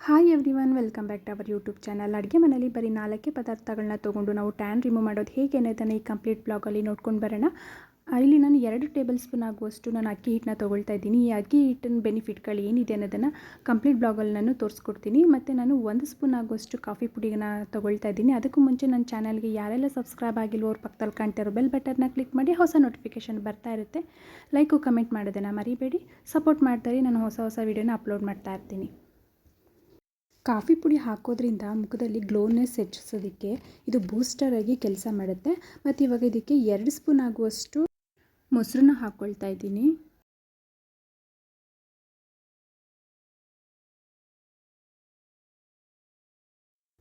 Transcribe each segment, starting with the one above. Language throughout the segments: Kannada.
Hi everyone welcome back to our YouTube channel ಅಡುಗೆ ಮನೆಯಲ್ಲಿ ಬರೀ ನಾಲ್ಕೇ ಪದಾರ್ಥಗಳನ್ನ ತೊಗೊಂಡು ನಾವು ಟ್ಯಾನ್ ರಿಮೂವ್ ಮಾಡೋದು ಹೇಗೆ ಅನ್ನೋದನ್ನು ಈ ಕಂಪ್ಲೀಟ್ ಬ್ಲಾಗಲ್ಲಿ ನೋಡ್ಕೊಂಡು ಬರೋಣ. ಇಲ್ಲಿ ನಾನು ಎರಡು ಟೇಬಲ್ ಸ್ಪೂನ್ ಆಗುವಷ್ಟು ನಾನು ಅಕ್ಕಿ ಹಿಟ್ಟನ್ನ ತೊಗೊಳ್ತಾ ಇದ್ದೀನಿ. ಈ ಅಕ್ಕಿ ಹಿಟ್ಟಿನ ಬೆನಿಫಿಟ್ಗಳು ಏನಿದೆ ಅನ್ನೋದನ್ನು ಕಂಪ್ಲೀಟ್ ಬ್ಲಾಗಲ್ಲಿ ನಾನು ತೋರಿಸ್ಕೊಡ್ತೀನಿ. ಮತ್ತು ನಾನು ಒಂದು ಸ್ಪೂನ್ ಆಗುವಷ್ಟು ಕಾಫಿ ಪುಡಿನ ತೊಗೊಳ್ತಾ ಇದ್ದೀನಿ. ಅದಕ್ಕೂ ಮುಂಚೆ ನನ್ನ ಚಾನಲ್ಗೆ ಯಾರೆಲ್ಲ ಸಬ್ಸ್ಕ್ರೈಬ್ ಆಗಿಲ್ವೋ ಅವ್ರ ಪಕ್ಕದಲ್ಲಿ ಕಾಣ್ತಿರೋ ಬೆಲ್ ಬಟನ್ನ ಕ್ಲಿಕ್ ಮಾಡಿ ಹೊಸ ನೋಟಿಫಿಕೇಷನ್ ಬರ್ತಾ ಇರುತ್ತೆ. ಲೈಕು ಕಮೆಂಟ್ ಮಾಡೋದನ್ನು ಮರಿಬೇಡಿ. ಸಪೋರ್ಟ್ ಮಾಡ್ತಾರೆ. ನಾನು ಹೊಸ ಹೊಸ ವೀಡಿಯೋನ ಅಪ್ಲೋಡ್ ಮಾಡ್ತಾ ಇರ್ತೀನಿ. ಕಾಫಿ ಪುಡಿ ಹಾಕೋದ್ರಿಂದ ಮುಖದಲ್ಲಿ ಗ್ಲೋನೆಸ್ ಹೆಚ್ಚಿಸೋದಕ್ಕೆ ಇದು ಬೂಸ್ಟರ್ ಆಗಿ ಕೆಲಸ ಮಾಡುತ್ತೆ. ಮತ್ತು ಇವಾಗ ಇದಕ್ಕೆ ಎರಡು ಸ್ಪೂನ್ ಆಗುವಷ್ಟು ಮೊಸರನ್ನ ಹಾಕ್ಕೊಳ್ತಾ ಇದ್ದೀನಿ.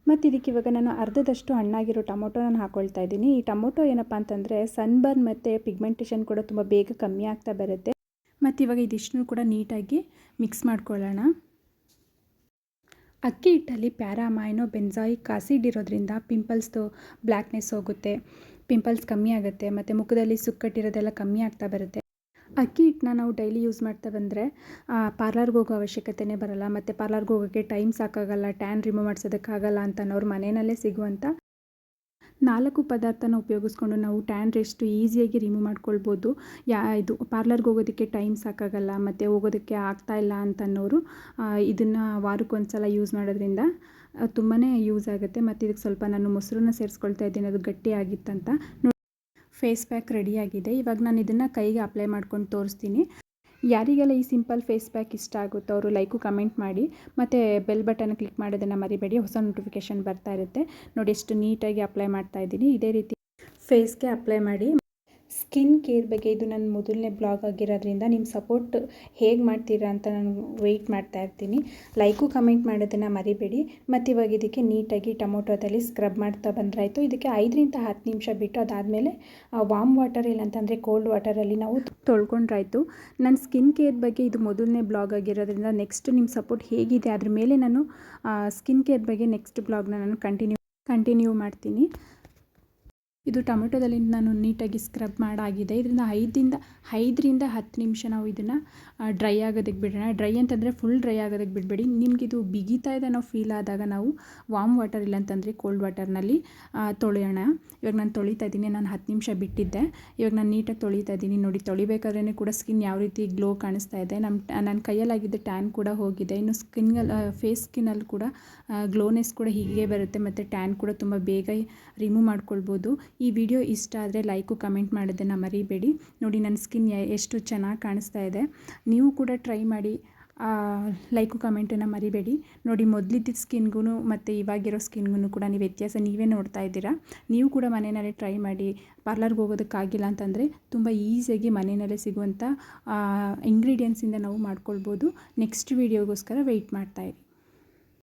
ಮತ್ತು ಇದಕ್ಕೆ ಇವಾಗ ನಾನು ಅರ್ಧದಷ್ಟು ಹಣ್ಣಾಗಿರೋ ಟೊಮೊಟೊ ನಾನು ಹಾಕ್ಕೊಳ್ತಾ ಇದ್ದೀನಿ. ಈ ಟೊಮೊಟೊ ಏನಪ್ಪ ಅಂತಂದರೆ ಸನ್ಬರ್ನ್ ಮತ್ತು ಪಿಗ್ಮೆಂಟೇಷನ್ ಕೂಡ ತುಂಬ ಬೇಗ ಕಮ್ಮಿ ಆಗ್ತಾ ಬರುತ್ತೆ. ಮತ್ತು ಇವಾಗ ಇದಿಷ್ಟನ್ನು ಕೂಡ ನೀಟಾಗಿ ಮಿಕ್ಸ್ ಮಾಡ್ಕೊಳ್ಳೋಣ. ಅಕ್ಕಿ ಹಿಟ್ಟಲ್ಲಿ ಪ್ಯಾರಾಮೈನೋ ಬೆನ್ಸಾಯಿಕ್ ಆಸಿಡ್ ಇರೋದ್ರಿಂದ ಪಿಂಪಲ್ಸ್ದು ಬ್ಲ್ಯಾಕ್ನೆಸ್ ಹೋಗುತ್ತೆ. ಪಿಂಪಲ್ಸ್ ಕಮ್ಮಿ ಆಗುತ್ತೆ, ಮತ್ತು ಮುಖದಲ್ಲಿ ಸುಕ್ಕಟ್ಟಿರೋದೆಲ್ಲ ಕಮ್ಮಿ ಆಗ್ತಾ ಬರುತ್ತೆ. ಅಕ್ಕಿ ಹಿಟ್ಟನ್ನ ನಾವು ಡೈಲಿ ಯೂಸ್ ಮಾಡ್ತಾ ಬಂದರೆ ಪಾರ್ಲರ್ಗೆ ಹೋಗೋ ಅವಶ್ಯಕತೆನೇ ಬರಲ್ಲ. ಮತ್ತು ಪಾರ್ಲರ್ಗೆ ಹೋಗೋಕ್ಕೆ ಟೈಮ್ ಸಾಕಾಗಲ್ಲ, ಟ್ಯಾನ್ ರಿಮೂವ್ ಮಾಡಿಸೋದಕ್ಕಾಗಲ್ಲ ಅಂತ ಅನ್ನೋರು ಮನೆಯಲ್ಲೇ ಸಿಗುವಂಥ ನಾಲ್ಕು ಪದಾರ್ಥನ ಉಪಯೋಗಿಸ್ಕೊಂಡು ನಾವು ಟ್ಯಾನ್ ರೆಸ್ಟ್ ಈಸಿಯಾಗಿ ರಿಮೂವ್ ಮಾಡ್ಕೊಳ್ಬೋದು. ಯಾ, ಇದು ಪಾರ್ಲರ್ಗೆ ಹೋಗೋದಕ್ಕೆ ಟೈಮ್ ಸಾಕಾಗಲ್ಲ, ಮತ್ತು ಹೋಗೋದಕ್ಕೆ ಆಗ್ತಾ ಇಲ್ಲ ಅಂತ ಅನ್ನೋರು ಇದನ್ನು ವಾರಕ್ಕೊಂದ್ಸಲ ಯೂಸ್ ಮಾಡೋದ್ರಿಂದ ತುಂಬಾ ಯೂಸ್ ಆಗುತ್ತೆ. ಮತ್ತು ಇದಕ್ಕೆ ಸ್ವಲ್ಪ ನಾನು ಮೊಸರನ್ನ ಸೇರಿಸ್ಕೊಳ್ತಾ ಇದ್ದೀನಿ, ಅದು ಗಟ್ಟಿಯಾಗಿತ್ತಂತ ನೋಡಿ ಫೇಸ್ ಪ್ಯಾಕ್ ರೆಡಿಯಾಗಿದೆ ಇವಾಗ ನಾನು ಇದನ್ನು ಕೈಗೆ ಅಪ್ಲೈ ಮಾಡ್ಕೊಂಡು ತೋರಿಸ್ತೀನಿ. ಯಾರಿಗೆಲ್ಲ ಈ ಸಿಂಪಲ್ ಫೇಸ್ ಪ್ಯಾಕ್ ಇಷ್ಟ ಆಗುತ್ತೋ ಅವರು ಲೈಕು, ಕಮೆಂಟ್ ಮಾಡಿ. ಮತ್ತು ಬೆಲ್ ಬಟನ್ ಕ್ಲಿಕ್ ಮಾಡೋದನ್ನು ಮರಿಬೇಡಿ. ಹೊಸ ನೋಟಿಫಿಕೇಷನ್ ಬರ್ತಾ ಇರುತ್ತೆ. ನೋಡಿ, ಎಷ್ಟು ನೀಟಾಗಿ ಅಪ್ಲೈ ಮಾಡ್ತಾ ಇದ್ದೀನಿ. ಇದೇ ರೀತಿ ಫೇಸ್ಗೆ ಅಪ್ಲೈ ಮಾಡಿ. ಸ್ಕಿನ್ ಕೇರ್ ಬಗ್ಗೆ ಇದು ನನ್ನ ಮೊದಲನೇ ಬ್ಲಾಗ್ ಆಗಿರೋದ್ರಿಂದ ನಿಮ್ಮ ಸಪೋರ್ಟ್ ಹೇಗೆ ಮಾಡ್ತೀರಾ ಅಂತ ನಾನು ವೆಯ್ಟ್ ಮಾಡ್ತಾ ಇರ್ತೀನಿ. ಲೈಕು, ಕಮೆಂಟ್ ಮಾಡೋದನ್ನು ಮರಿಬೇಡಿ. ಮತ್ತು ಇವಾಗ ಇದಕ್ಕೆ ನೀಟಾಗಿ ಟೊಮೊಟೊದಲ್ಲಿ ಸ್ಕ್ರಬ್ ಮಾಡ್ತಾ ಬಂದ್ರಾಯಿತು. ಇದಕ್ಕೆ ಐದರಿಂದ ಹತ್ತು ನಿಮಿಷ ಬಿಟ್ಟು ಅದಾದಮೇಲೆ ವಾಮ್ ವಾಟರ್ ಇಲ್ಲ ಅಂತಂದರೆ ಕೋಲ್ಡ್ ವಾಟರಲ್ಲಿ ನಾವು ತೊಳ್ಕೊಂಡ್ರಾಯ್ತು. ನನ್ನ ಸ್ಕಿನ್ ಕೇರ್ ಬಗ್ಗೆ ಇದು ಮೊದಲನೇ ಬ್ಲಾಗ್ ಆಗಿರೋದ್ರಿಂದ ನೆಕ್ಸ್ಟ್ ನಿಮ್ಮ ಸಪೋರ್ಟ್ ಹೇಗಿದೆ? ಅದ್ರ ಮೇಲೆ ನಾನು ಸ್ಕಿನ್ ಕೇರ್ ಬಗ್ಗೆ ನೆಕ್ಸ್ಟ್ ಬ್ಲಾಗ್ನ ನಾನು ಕಂಟಿನ್ಯೂ ಕಂಟಿನ್ಯೂ ಮಾಡ್ತೀನಿ. ಇದು ಟೊಮೆಟೊದಲ್ಲಿ ನಾನು ನೀಟಾಗಿ ಸ್ಕ್ರಬ್ ಮಾಡಾಗಿದೆ. ಇದರಿಂದ ಐದರಿಂದ ಐದರಿಂದ ಹತ್ತು ನಿಮಿಷ ನಾವು ಇದನ್ನು ಡ್ರೈ ಆಗೋದಕ್ಕೆ ಬಿಡೋಣ. ಡ್ರೈ ಅಂತಂದರೆ ಫುಲ್ ಡ್ರೈ ಆಗೋದಕ್ಕೆ ಬಿಡಬೇಡಿ. ನಿಮ್ಗೆ ಇದು ಬಿಗಿತಾ ಇದೆ ನಾವು ಫೀಲ್ ಆದಾಗ ನಾವು ವಾಮ್ ವಾಟರ್ ಇಲ್ಲ ಅಂತಂದರೆ ಕೋಲ್ಡ್ ವಾಟರ್ನಲ್ಲಿ ತೊಳೆಯೋಣ. ಇವಾಗ ನಾನು ತೊಳಿತಾ ಇದ್ದೀನಿ. ನಾನು ಹತ್ತು ನಿಮಿಷ ಬಿಟ್ಟಿದ್ದೆ. ಇವಾಗ ನಾನು ನೀಟಾಗಿ ತೊಳಿತಾ ಇದ್ದೀನಿ. ನೋಡಿ ತೊಳಿಬೇಕಾದ್ರೇ ಕೂಡ ಸ್ಕಿನ್ ಯಾವ ರೀತಿ ಗ್ಲೋ ಕಾಣಿಸ್ತಾ ಇದೆ. ನಮ್ಮ ನನ್ನ ಕೈಯಲ್ಲಾಗಿದ್ದ ಟ್ಯಾನ್ ಕೂಡ ಹೋಗಿದೆ. ಇನ್ನು ಸ್ಕಿನ್ನಲ್ಲಿ ಫೇಸ್ ಸ್ಕಿನ್ನಲ್ಲಿ ಕೂಡ ಗ್ಲೋನೆಸ್ ಕೂಡ ಹೀಗೆ ಬರುತ್ತೆ. ಮತ್ತು ಟ್ಯಾನ್ ಕೂಡ ತುಂಬ ಬೇಗ ರಿಮೂವ್ ಮಾಡ್ಕೊಳ್ಬೋದು. ಈ ವಿಡಿಯೋ ಇಷ್ಟ ಆದರೆ ಲೈಕು, ಕಮೆಂಟ್ ಮಾಡೋದನ್ನು ಮರಿಬೇಡಿ. ನೋಡಿ, ನನ್ನ ಸ್ಕಿನ್ ಎಷ್ಟು ಚೆನ್ನಾಗಿ ಕಾಣಿಸ್ತಾ ಇದೆ. ನೀವು ಕೂಡ ಟ್ರೈ ಮಾಡಿ ಲೈಕು, ಕಮೆಂಟನ್ನು ಮರಿಬೇಡಿ. ನೋಡಿ, ಮೊದಲಿದ್ದ ಸ್ಕಿನ್ಗೂ ಮತ್ತು ಇವಾಗಿರೋ ಸ್ಕಿನ್ಗೂ ಕೂಡ ನೀವು ವ್ಯತ್ಯಾಸ ನೀವೇ ನೋಡ್ತಾ ಇದ್ದೀರಾ. ನೀವು ಕೂಡ ಮನೆಯಲ್ಲೇ ಟ್ರೈ ಮಾಡಿ ಪಾರ್ಲರ್ಗೆ ಹೋಗೋದಕ್ಕಾಗಿಲ್ಲ ಅಂತಂದರೆ ತುಂಬ ಈಸಿಯಾಗಿ ಮನೆಯಲ್ಲೇ ಸಿಗುವಂಥ ಇಂಗ್ರೀಡಿಯೆಂಟ್ಸಿಂದ ನಾವು ಮಾಡ್ಕೊಳ್ಬೋದು. Next ವೀಡಿಯೋಗೋಸ್ಕರ weight ಮಾಡ್ತಾಯಿರಿ